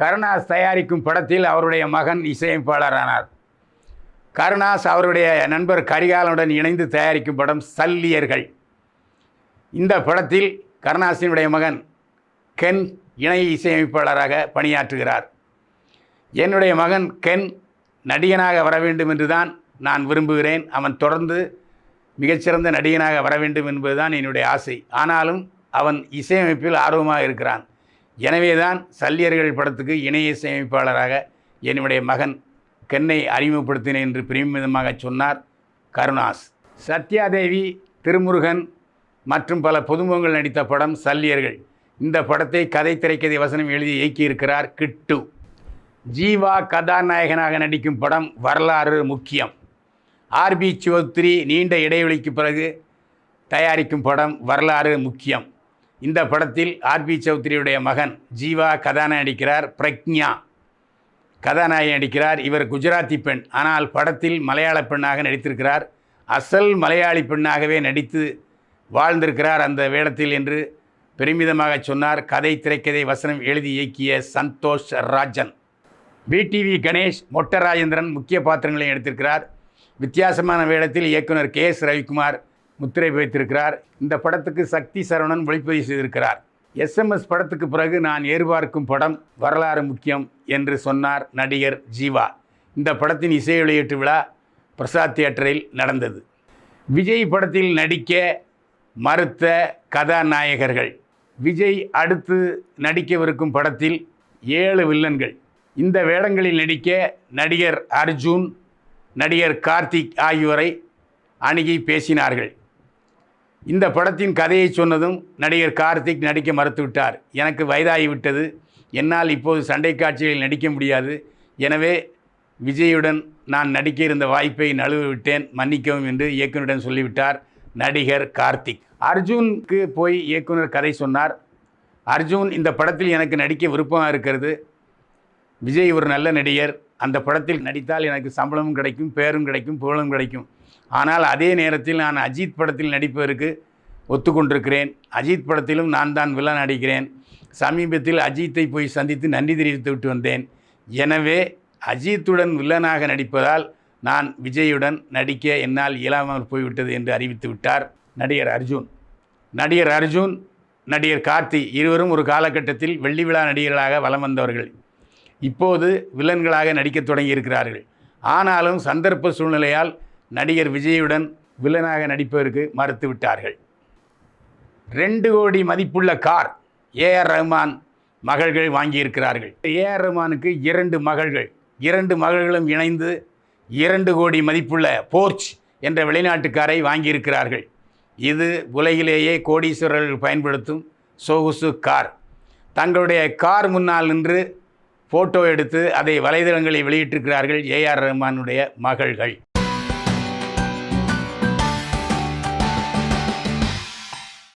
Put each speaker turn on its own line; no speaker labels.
கருணாஸ் தயாரிக்கும் படத்தில் அவருடைய மகன் இசையமைப்பாளரானார். கருணாஸ் அவருடைய நண்பர் கரிகாலனுடன் இணைந்து தயாரிக்கும் படம் சல்லியர்கள். இந்த படத்தில் கருணாசினுடைய மகன் கென் இணை இசையமைப்பாளராக பணியாற்றுகிறார். என்னுடைய மகன் கென் நடிகனாக வர வேண்டும் என்று தான் நான் விரும்புகிறேன். அவன் தொடர்ந்து மிகச்சிறந்த நடிகனாக வர வேண்டும் என்பதுதான் என்னுடைய ஆசை. ஆனாலும் அவன் இசையமைப்பில் ஆர்வமாக இருக்கிறான். எனவே தான் சல்லியர்கள் படத்துக்கு இணைய இசையமைப்பாளராக என்னுடைய மகன் கென்னை அறிமுகப்படுத்தினேன் என்று பெருமிதமாக சொன்னார் கருணாஸ். சத்யாதேவி திருமுருகன் மற்றும் பல புதுமுகங்கள் நடித்த படம் சல்லியர்கள். இந்த படத்தை கதை திரைக்கதை வசனம் எழுதி இயக்கியிருக்கிறார் கிட்டு. ஜீவா கதாநாயகனாக நடிக்கும் படம் வரலாறு முக்கியம். ஆர்பி சௌத்ரி நீண்ட இடைவெளிக்கு பிறகு தயாரிக்கும் படம் வரலாறு முக்கியம். இந்த படத்தில் ஆர்பி சௌத்ரியுடைய மகன் ஜீவா கதாநாயகன் நடிக்கிறார் பிரக்ஞா. கதாநாயகி நடிக்கிறார். இவர் குஜராத்தி பெண். ஆனால் படத்தில் மலையாள பெண்ணாக நடித்திருக்கிறார். அசல் மலையாளி பெண்ணாகவே நடித்து வாழ்ந்திருக்கிறார் அந்த வேடத்தில் என்று பெருமிதமாக சொன்னார். கதை திரைக்கதை வசனம் எழுதி இயக்கிய சந்தோஷ் ராஜன். பிடிவி கணேஷ் மொட்டராஜேந்திரன் முக்கிய பாத்திரங்களை எடுத்திருக்கிறார். வித்தியாசமான வேடத்தில் இயக்குனர் கே எஸ் ரவிக்குமார் முத்திரை வைத்திருக்கிறார். இந்த படத்துக்கு சக்தி சரவணன் ஒளிப்பதிவு செய்திருக்கிறார். எஸ்எம்எஸ் படத்துக்கு பிறகு நான் எதிர்பார்க்கும் படம் வரலாறு முக்கியம் என்று சொன்னார் நடிகர் ஜீவா. இந்த படத்தின் இசை வெளியீட்டு விழா பிரசாத் தியேட்டரில் நடந்தது. விஜய் படத்தில் நடிக்க மறுத்த கதாநாயகர்கள். விஜய் அடுத்து நடிக்கவிருக்கும் படத்தில் ஏழு வில்லன்கள். இந்த வேடங்களில் நடிக்க நடிகர் அர்ஜுன் நடிகர் கார்த்திக் ஆகியோரை அணுகி பேசினார்கள். இந்த படத்தின் கதையை சொன்னதும் நடிகர் கார்த்திக் நடிக்க மறுத்துவிட்டார். எனக்கு வயதாகிவிட்டது. என்னால் இப்போது சண்டை காட்சிகளில் நடிக்க முடியாது. எனவே விஜயுடன் நான் நடிக்க இருந்த வாய்ப்பை நழுவ விட்டேன் மன்னிக்கவும் என்று இயக்குனரிடம் சொல்லிவிட்டார் நடிகர் கார்த்திக். அர்ஜுனுக்கு போய் இயக்குனர் கதை சொன்னார். அர்ஜுன் இந்த படத்தில் எனக்கு நடிக்க விருப்பமாக இருக்கிறது. விஜய் ஒரு நல்ல நடிகர். அந்த படத்தில் நடித்தால் எனக்கு சம்பளமும் கிடைக்கும் பேரும் கிடைக்கும் புகழும் கிடைக்கும். ஆனால் அதே நேரத்தில் நான் அஜித் படத்தில் நடிப்பதற்கு ஒத்துக்கொண்டிருக்கிறேன். அஜித் படத்திலும் நான் தான் வில்லன் நடிக்கிறேன். சமீபத்தில் அஜித்தை போய் சந்தித்து நன்றி தெரிவித்து விட்டு வந்தேன். எனவே அஜித்துடன் வில்லனாக நடிப்பதால் நான் விஜயுடன் நடிக்க என்னால் இயலாமல் போய்விட்டது என்று அறிவித்து விட்டார் நடிகர் அர்ஜுன். நடிகர் அர்ஜுன் நடிகர் கார்த்தி இருவரும் ஒரு காலகட்டத்தில் வெள்ளி விழா நடிகர்களாக வலம் வந்தவர்கள். இப்போது வில்லன்களாக நடிக்கத் தொடங்கியிருக்கிறார்கள். ஆனாலும் சந்தர்ப்ப சூழ்நிலையால் நடிகர் விஜயுடன் வில்லனாக நடிப்பதற்கு மறுத்துவிட்டார்கள். ரெண்டு கோடி மதிப்புள்ள கார் ஏஆர் ரஹ்மான் மகள்கள் வாங்கியிருக்கிறார்கள். ஏஆர் ரஹ்மானுக்கு இரண்டு மகள்கள் இரண்டு மகள்களும் இணைந்து இரண்டு கோடி மதிப்புள்ள போர்ச் என்ற வெளிநாட்டு காரை வாங்கியிருக்கிறார்கள். இது உலகிலேயே கோடீஸ்வரர்கள் பயன்படுத்தும் சொகுசு கார். தங்களுடைய கார் முன்னால் நின்று ஃபோட்டோ எடுத்து அதை வலைதளங்களில் வெளியிட்டிருக்கிறார்கள் ஏஆர் ரஹ்மானுடைய மகள்கள்.